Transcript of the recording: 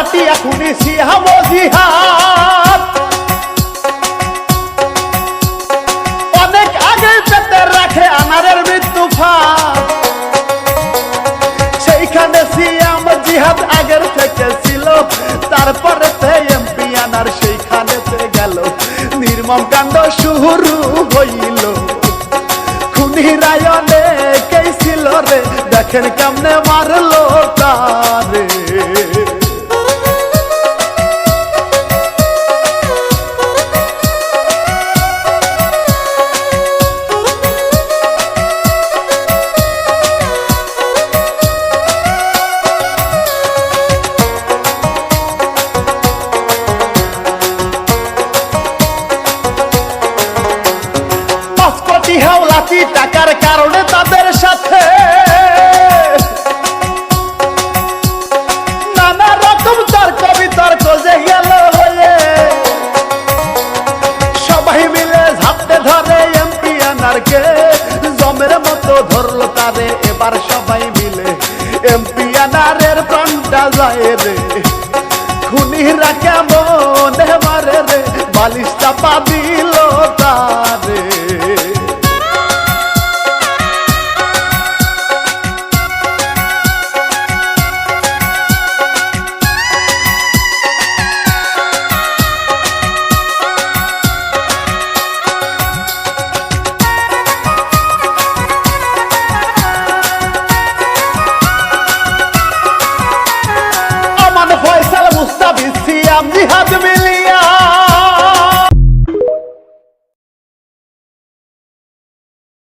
শাহিনের ভাড়াটি এখনই সিহাম জিহাদ। অনেক আগে পেতে রাখে আনারের মৃত্যু সেইখানে সিয়াম জিহাদ আগের থেকে ছিল, তারপরে এমপি আনার সেইখানেতে গেল। নির্মম কাণ্ড শুরু হইল। খুনি রায়নে কে ছিল রে? দেখেন কেমনে মারলো তারে। হাওলাতি টাকার কারণে তাদের সাথে নানা রকম তর্ক বিতর্ক যে গেল হয়ে। সবাই মিলে ঝাপটে ধরে এমপি আনারকে জমের মতো ধরলো তারে। এবার সবাই মিলে এমপি আনারের প্রাণটা যায় রে। খুনিরা কেমন রে। বালিশ চাপা দিল have the meal.